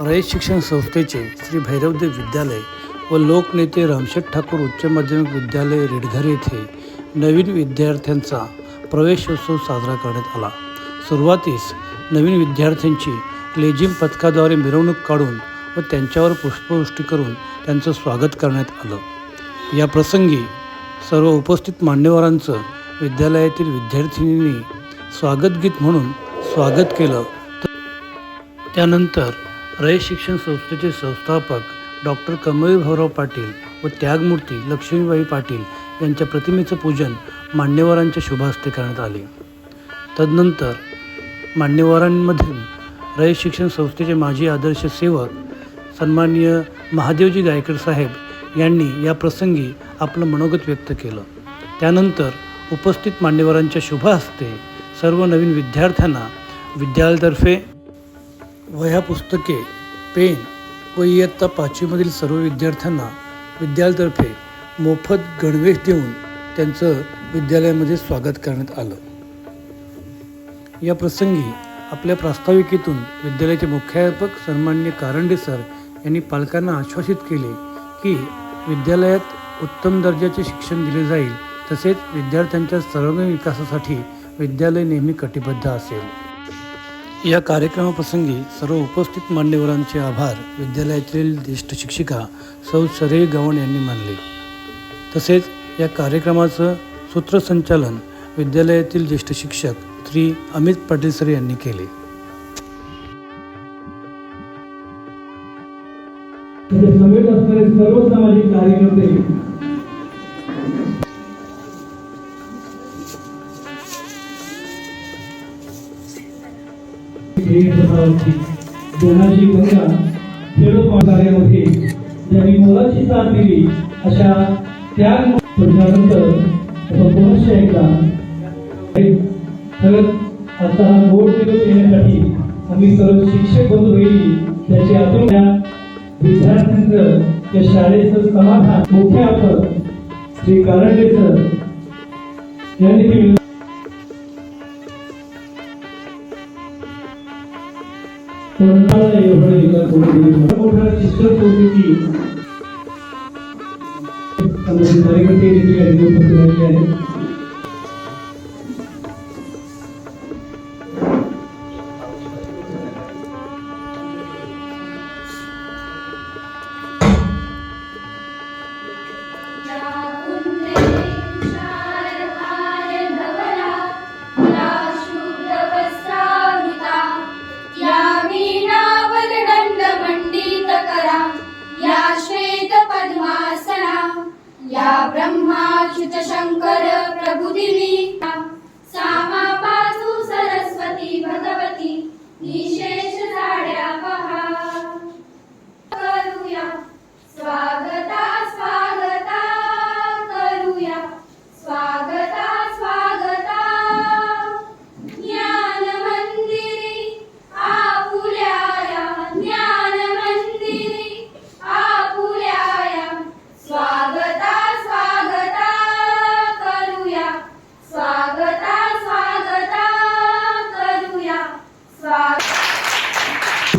रयत शिक्षण संस्थेचे श्री भैरवदेव विद्यालय व लोकनेते रामशेठ ठाकूर उच्च माध्यमिक विद्यालय रेडघर येथे नवीन विद्यार्थ्यांचा प्रवेशोत्सव साजरा करण्यात आला. सुरुवातीस नवीन विद्यार्थ्यांची लेझिम पथकाद्वारे मिरवणूक काढून व त्यांच्यावर पुष्पवृष्टी करून त्यांचं स्वागत करण्यात आलं. या प्रसंगी सर्व उपस्थित मान्यवरांचं विद्यालयातील विद्यार्थिनींनी स्वागतगीत म्हणून स्वागत केलं. त्यानंतर रयत शिक्षण संस्थेचे संस्थापक डॉक्टर कमळी भाऊराव पाटील व त्यागमूर्ती लक्ष्मीबाई पाटील यांच्या प्रतिमेचं पूजन मान्यवरांच्या शुभहस्ते करण्यात आले. तदनंतर मान्यवरांमधील रयत शिक्षण संस्थेचे माजी आदर्श सेवक सन्माननीय महादेवजी गायकर साहेब यांनी या प्रसंगी आपलं मनोगत व्यक्त केलं. त्यानंतर उपस्थित मान्यवरांच्या शुभहस्ते सर्व नवीन विद्यार्थ्यांना विद्यालयातर्फे वह्या पुस्तके पेन व इयत्ता पाचवीमधील सर्व विद्यार्थ्यांना विद्यालयातर्फे मोफत गणवेश देऊन त्यांचं विद्यालयामध्ये स्वागत करण्यात आलं. या प्रसंगी आपल्या प्रास्ताविकेतून विद्यालयाचे मुख्याध्यापक सन्मान्य कारंडे सर यांनी पालकांना आश्वासित केले की विद्यालयात उत्तम दर्जाचे शिक्षण दिले जाईल तसेच विद्यार्थ्यांच्या सर्वांगीण विकासासाठी विद्यालय नेहमी कटिबद्ध असेल. या कार्यक्रमाप्रसंगी सर्व उपस्थित मान्यवरांचे आभार. विद्यालयातील ज्येष्ठ शिक्षिका सौ. सरे गवण यांनी मानले. तसेच या कार्यक्रमाचं सूत्रसंचालन विद्यालयातील ज्येष्ठ शिक्षक श्री अमित पाटील सर यांनी केले. सर्व सामाजिक कार्यकर्ते दोनाची गंगा खेडोपा कार्यामध्ये ज्यांनी मोलाची साथ दिली अशा त्याग पुरुषानंतर आपण पुनश्च एकदा खरंच आता हा गोड दिवस येण्यासाठी आम्ही सर्व शिक्षक बंधू भगिनी त्याचे आतून विद्यार्थ्यांचं त्या शाळेचं समाधान मुख्य आपण श्री कारंडे सर यांनी एवढं एका कोणी मोठ्या शिक्षक होते की आमचे कार्यकर्ते देखील या ब्रह्माच्युत शङ्कर प्रभुदिनी।